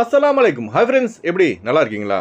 அஸ்லாம் அலைக்கும் hi friends எப்படி? நல்லா இருக்கீங்களா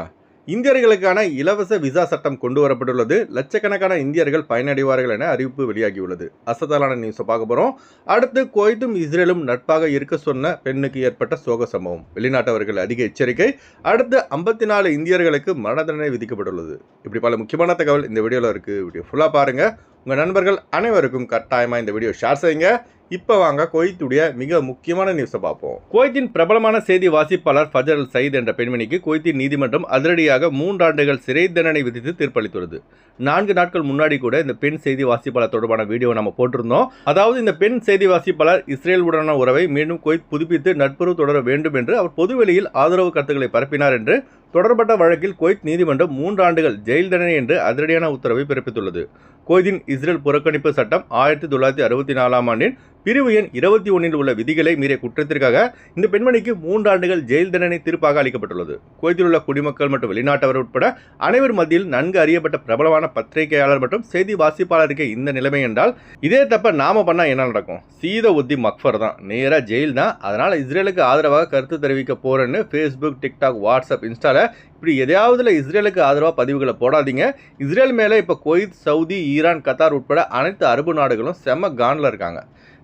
இந்தியர்களுக்கான இலவச விசா சட்டம் கொண்டு வரப்பட்டுள்ளது லட்சக்கணக்கான இந்தியர்கள் பயனடைவார்கள் என அறிவிப்பு வெளியாகியுள்ளது. அசத்தாலான நியூஸை பார்க்க போகிறோம் அடுத்து குவைத்தும் இஸ்ரேலும் நட்பாக இருக்க சொன்ன பெண்ணுக்கு ஏற்பட்ட சோக சம்பவம். வெளிநாட்டவர்கள் அதிக எச்சரிக்கை. அடுத்து ஐம்பத்தி நாலு இந்தியர்களுக்கு மரண தண்டனை விதிக்கப்பட்டுள்ளது. இப்படி பல முக்கியமான தகவல் இந்த வீடியோவில் இருக்குது வீடியோ ஃபுல்லாக பாருங்கள் உங்கள் நண்பர்கள் அனைவருக்கும் கட்டாயமாக இந்த வீடியோ ஷேர் செய்யுங்க. இப்போ வாங்க குவைத்துடைய மிக முக்கியமான நியூஸை பார்ப்போம். குவைத்தின் பிரபலமான செய்தி வாசிப்பாளர் ஃபஜர் அல் சயீத் என்ற பெண்மணிக்கு குவைத்தின் நீதிமன்றம் அதிரடியாக மூன்றாண்டுகள் சிறை தண்டனை விதித்து தீர்ப்பளித்துள்ளது. நான்கு நாட்கள் முன்னாடி கூட இந்த பெண் செய்தி வாசிப்பாளர் தொடர்பான வீடியோ நம்ம போட்டிருந்தோம். அதாவது இந்த பெண் செய்தி வாசிப்பாளர் இஸ்ரேல் உடனான உறவை மீண்டும் குவைத் புதுப்பித்து நட்புறவு தொடர வேண்டும் என்று அவர் பொதுவெளியில் ஆதரவு கருத்துக்களை பரப்பினார் என்று தொடர்பட்ட வழக்கில் குவைத் நீதிமன்றம் மூன்று ஆண்டுகள் ஜெயில் தண்டனை என்று அதிரடியான உத்தரவை பிறப்பித்துள்ளது. குவைத்தின் இஸ்ரேல் புறக்கணிப்பு சட்டம் ஆயிரத்தி தொள்ளாயிரத்தி அறுபத்தி நாலாம் ஆண்டின் பிரிவு எண் இருபத்தி ஒன்றில் உள்ள விதிகளை மீறிய குற்றத்திற்காக இந்த பெண்மணிக்கு மூன்று ஆண்டுகள் ஜெயில் தண்டனை தீர்ப்பாக அளிக்கப்பட்டுள்ளது. குவைத்தில் உள்ள குடிமக்கள் மற்றும் வெளிநாட்டவர் உட்பட அனைவர் மத்தியில் நன்கு அறியப்பட்ட பிரபலமான பத்திரிகையாளர் மற்றும் செய்தி வாசிப்பாளருக்கு இந்த நிலைமை என்றால் இதே தப்ப நாம பண்ணா என்ன நடக்கும்? சீத உத்தி மக்ஃபர் தான். நேராக ஜெயில் தான் அதனால இஸ்ரேலுக்கு ஆதரவாக கருத்து தெரிவிக்க போறேன்னு ஃபேஸ்புக் டிக்டாக் வாட்ஸ்அப் இன்ஸ்டால இப்படி எதையாவதுல இஸ்ரேலுக்கு ஆதரவாக பதிவுகளை போடாதீங்க. இஸ்ரேல் மேலே இப்போ குவைத் சவுதி ஈரான் கத்தார் உட்பட அனைத்து அரபு நாடுகளும் செம்ம கானில் இருக்காங்க.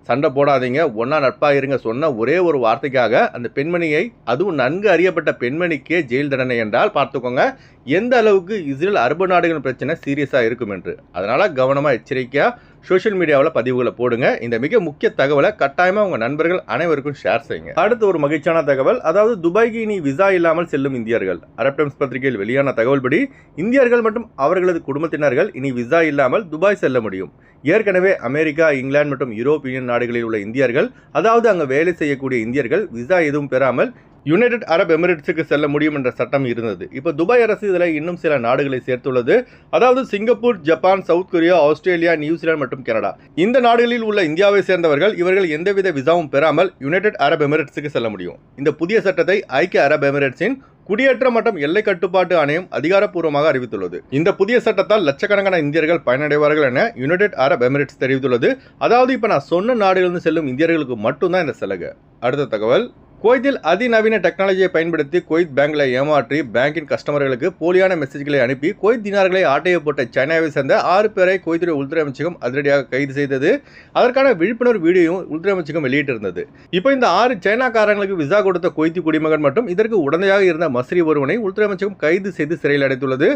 சண்டை போடாதீங்க ஒன்றா நட்பாக இருங்க சொன்ன ஒரே ஒரு வார்த்தைக்காக அந்த பெண்மணியை அதுவும் நன்கு அறியப்பட்ட பெண்மணிக்கே ஜெயில் தண்டனை என்றால் பார்த்துக்கோங்க எந்த அளவுக்கு இஸ்ரேல் அரபு நாடுகள் பிரச்சனை சீரியஸாக இருக்கும் என்று. அதனால் கவனமாக எச்சரிக்கையாக சோஷியல் மீடியாவில் பதிவுகளை போடுங்க. இந்த மிக முக்கிய தகவலை கட்டாயமாக உங்கள் நண்பர்கள் அனைவருக்கும் ஷேர் செய்யுங்க. அடுத்து ஒரு மகிழ்ச்சியான தகவல். அதாவது துபாய்க்கு இனி விசா இல்லாமல் செல்லும் இந்தியர்கள். அரப் டைம்ஸ் பத்திரிகையில் வெளியான தகவல்படி இந்தியர்கள் மற்றும் அவர்களது குடும்பத்தினர்கள் இனி விசா இல்லாமல் துபாய் செல்ல முடியும். ஏற்கனவே அமெரிக்கா இங்கிலாந்து மற்றும் யூரோப்பியன் நாடுகளில் உள்ள இந்தியர்கள் அதாவது அங்கு வேலை செய்யக்கூடிய இந்தியர்கள் விசா எதுவும் பெறாமல் யுனைடெட் அரப் எமிரேட்ஸுக்கு செல்ல முடியும் என்ற சட்டம் இருந்தது. இப்போ துபாய் அரசு இதில் இன்னும் சில நாடுகளை சேர்த்துள்ளது. அதாவது Singapore Japan South Korea Australia New Zealand மற்றும் கனடா. இந்த நாடுகளில் உள்ள இந்தியாவை சேர்ந்தவர்கள் இவர்கள் எந்தவித விசாவும் பெறாமல் யுனைடெட் அரப் எமிரேட்ஸுக்கு செல்ல முடியும். இந்த புதிய சட்டத்தை ஐக்கிய அரப் எமிரேட்ஸின் குடியேற்ற மற்றும் எல்லை கட்டுப்பாட்டு ஆணையம் அதிகாரப்பூர்வமாக அறிவித்துள்ளது. இந்த புதிய சட்டத்தால் லட்சக்கணக்கான இந்தியர்கள் பயனடைவார்கள் என யுனைடெட் அரப் எமிரேட்ஸ் தெரிவித்துள்ளது. அதாவது இப்போ நான் சொன்ன நாடுகளிலிருந்து செல்லும் இந்தியர்களுக்கு மட்டும்தான் இந்த சலுகை. அடுத்த தகவல். குவைத்தில் அதிநவீன டெக்னாலஜியை பயன்படுத்தி குவைத் பேங்க்ல ஏமாற்றி பேங்கின் கஸ்டமர்களுக்கு போலியான மெசேஜ்களை அனுப்பி குவைத் தினார்களை ஆட்டையை போட்ட சைனாவை சேர்ந்த ஆறு பேரை குவைத்துறை உள்துறை அமைச்சகம் அதிரடியாக கைது செய்தது. அதற்கான விழிப்புணர்வு வீடியோவும் உள்துறை அமைச்சகம் வெளியிட்டிருந்தது. இப்போ இந்த ஆறு சைனாக்காரங்களுக்கு விசா கொடுத்த குவைத்தி குடிமகன் மற்றும் இதற்கு உடந்தையாக இருந்த மஸ்ரி ஒருவனை உள்துறை அமைச்சகம் கைது செய்து சிறையில் அடைத்துள்ளது.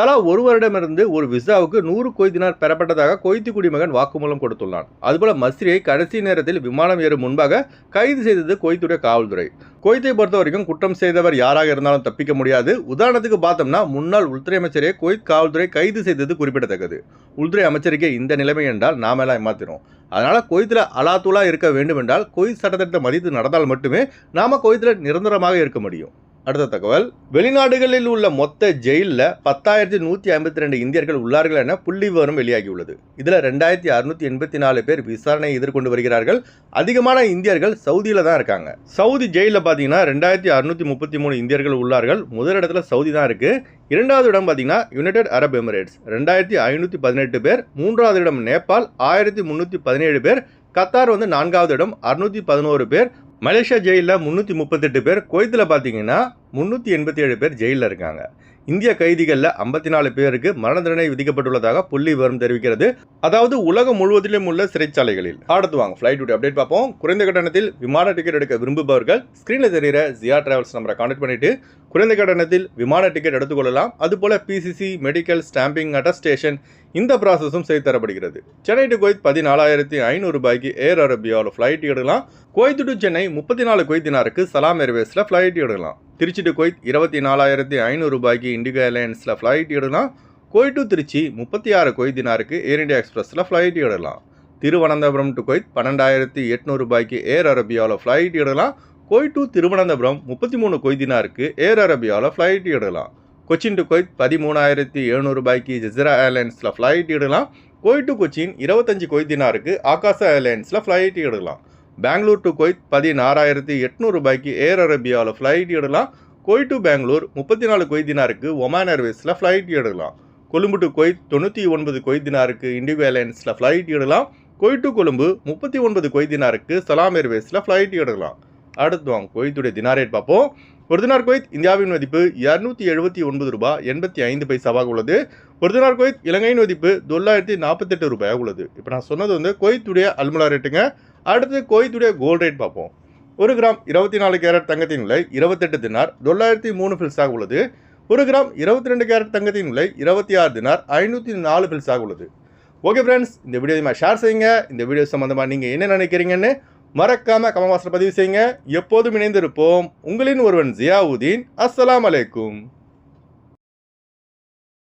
தலா ஒருவரிடமிருந்து ஒரு விசாவுக்கு நூறு குவைத்தினார் பெறப்பட்டதாக குவைத்தி குடிமகன் வாக்குமூலம் கொடுத்துள்ளான். அதுபோல மஸ்ரியை கடைசி நேரத்தில் விமானம் ஏறும் முன்பாக கைது செய்தது கொய்த்துடைய காவல்துறை குவைத்தை பொறுத்த வரைக்கும் குற்றம் செய்தவர் யாராக இருந்தாலும் தப்பிக்க முடியாது. உதாரணத்துக்கு பார்த்தோம்னா முன்னாள் உள்துறை அமைச்சரே குவைத் காவல்துறை கைது செய்தது குறிப்பிடத்தக்கது. உள்துறை அமைச்சருக்கே இந்த நிலைமை என்றால் நாமெல்லாம் ஏமாத்திரும் அதனால குவைத்தில் அலாத்துலா இருக்க வேண்டும் என்றால் குவைத் சட்டத்திட்டத்தை மதித்து நடந்தால் மட்டுமே நாம குவைத்தில் நிரந்தரமாக இருக்க முடியும். அடுத்த தகவல். வெளிநாடுகளில் உள்ள மொத்த ஜெயிலில் பத்தாயிரத்தி நூற்றி ஐம்பத்தி ரெண்டு இந்தியர்கள் உள்ளார்கள் என புள்ளி விவரம் வெளியாகியுள்ளது. இதில் ரெண்டாயிரத்தி அறுநூத்தி எண்பத்தி நாலு பேர் விசாரணை எதிர்கொண்டு வருகிறார்கள். அதிகமான இந்தியர்கள் சவுதியில் தான் இருக்காங்க. சவுதி ஜெயிலில் பார்த்தீங்கன்னா ரெண்டாயிரத்தி அறுநூத்தி முப்பத்தி மூணு இந்தியர்கள் உள்ளார்கள். முதல் இடத்துல சவுதி தான் இருக்குது இரண்டாவது இடம் பார்த்தீங்கன்னா யுனைடெட் அரப் எமிரேட்ஸ். ரெண்டாயிரத்தி ஐநூற்றி பதினெட்டு பேர். மூன்றாவது இடம் நேபாள். ஆயிரத்தி முந்நூற்றி பதினேழு பேர். கத்தார் வந்து நான்காவது இடம். அறுநூற்றி பதினோரு பேர். மலேசியா ஜெயிலில் முந்நூற்றி முப்பத்தெட்டு பேர். குவைத்தில் பார்த்தீங்கன்னா முந்நூற்றி எண்பத்தி ஏழு பேர் ஜெயிலில் இருக்காங்க. இந்திய கைதிகளில் ஐம்பத்தி நாலு பேருக்கு மரண தண்டனை விதிக்கப்பட்டுள்ளதாக புள்ளி விவரம் தெரிவிக்கிறது. அதாவது உலகம் முழுவதிலும் உள்ள சிறைச்சாலைகளில். அடுத்து வாங்க ஃப்ளைட் அப்டேட் பார்ப்போம். குறைந்த கட்டணத்தில் விமான டிக்கெட் எடுக்க விரும்புபவர்கள் ஸ்க்ரீனில் தெரிகிற ஜியா டிராவல்ஸ் நம்பரை கான்டாக்ட் பண்ணிட்டு குறைந்த கட்டணத்தில் விமான டிக்கெட் எடுத்துக்கொள்ளலாம் அதுபோல் பிசிசி மெடிக்கல் ஸ்டாம்பிங் அட்டஸ்டேஷன் இந்த ப்ராசஸும் செய்து தரப்படுகிறது. சென்னை டு குவைத் பதினாலாயிரத்தி ஐநூறு ரூபாய்க்கு ஏர் அரேபியாவில் ஃப்ளைட் எடுக்கலாம். குவைத் டு சென்னை முப்பத்தி நாலு குவைத்தினாருக்கு சலாம் ஏர்வேஸில் ஃப்ளைட் எடுக்கலாம். திருச்சி டு குவைத் இருபத்தி நாலாயிரத்தி ஐநூறு ரூபாய்க்கு இண்டிகோ ஏர்லைன்ஸில் ஃப்ளைட் எடுக்கலாம். குவைத் டு திருச்சி முப்பத்தி ஆறு குவைத்தினாருக்கு ஏர் இந்தியா எக்ஸ்பிரஸில் ஃப்ளைட் எடுக்கலாம். திருவனந்தபுரம் டு குவைத் பன்னெண்டாயிரத்தி எட்நூறு ரூபாய்க்கு ஏர் அரேபியாவில் ஃப்ளைட் எடுக்கலாம். குவைத் டு திருவனந்தபுரம் முப்பத்தி மூணு கொய்தினாருக்கு ஏர் அரேபியாவில் ஃப்ளைட் எடுக்கலாம். கொச்சின் டு கொய்த் பதிமூணாயிரத்தி எழுநூறு ரூபாய்க்கு ஜெசிரா ஏர்லைன்ஸில் ஃப்ளைட் எடுக்கலாம். குவைத் டு கொச்சின் இருபத்தஞ்சி கொய்தினாருக்கு ஆகாசா ஏர்லைன்ஸில் ஃப்ளைட் எடுக்கலாம். பெங்களூர் டு கொய்த் பதினாறாயிரத்தி எட்நூறு ரூபாய்க்கு ஏர் அரேபியாவில் ஃப்ளைட் எடுக்கலாம். குவைத் டு பெங்களூர் முப்பத்தி நாலு கொய்தினாருக்கு ஒமான் ஏர்வேஸில் ஃப்ளைட் எடுக்கலாம். கொழும்பு டு கொய்த் தொண்ணூற்றி ஒன்பது கொய்தினாருக்கு இண்டிகோ ஏர்லைன்ஸில் ஃப்ளைட் எடுக்கலாம். கொய் டு கொழும்பு முப்பத்தி ஒன்பது கொய்தினாருக்கு சலாம் ஏர்வேஸில் ஃப்ளைட் எடுக்கலாம். அடுத்து வாங்க கொய்த்துடைய தினாரேட் பார்ப்போம். ஒரு தினார் குவைத் இந்தியாவின் மதிப்பு இரநூத்தி எழுபத்தி ஒன்பது ரூபாய் எண்பத்தி ஐந்து பைசாவாக உள்ளது. ஒரு தினார் குவைத் இலங்கையின் மதிப்பு தொள்ளாயிரத்தி நாற்பத்தெட்டு ரூபாயாக உள்ளது. இப்போ நான் சொன்னது வந்து குவைத்துடைய அல்முலா ரேட்டுங்க. அடுத்து குவைத்துடைய கோல்டு ரேட் பார்ப்போம். ஒரு கிராம் இருபத்தி நாலு கேரட் தங்கத்தின் விலை இருபத்தெட்டு தினார் தொள்ளாயிரத்தி மூணு பில்ஸாக உள்ளது. ஒரு கிராம் இருபத்தி ரெண்டு கேரட் தங்கத்தின் விலை இருபத்தி ஆறு தினார் ஐநூற்றி நாலு பில்ஸாக உள்ளது. ஓகே ஃப்ரெண்ட்ஸ் இந்த வீடியோ ஷேர் செய்யுங்க. இந்த வீடியோ சம்மந்தமாக நீங்கள் என்ன நினைக்கிறீங்கன்னு மறக்காம கமவாசத்தில் பதிவு செய்யுங்க. எப்போதும் இணைந்திருப்போம். உங்களின் ஒருவன் ஜியாவுதீன். அஸ்லாம் அலைக்கும்.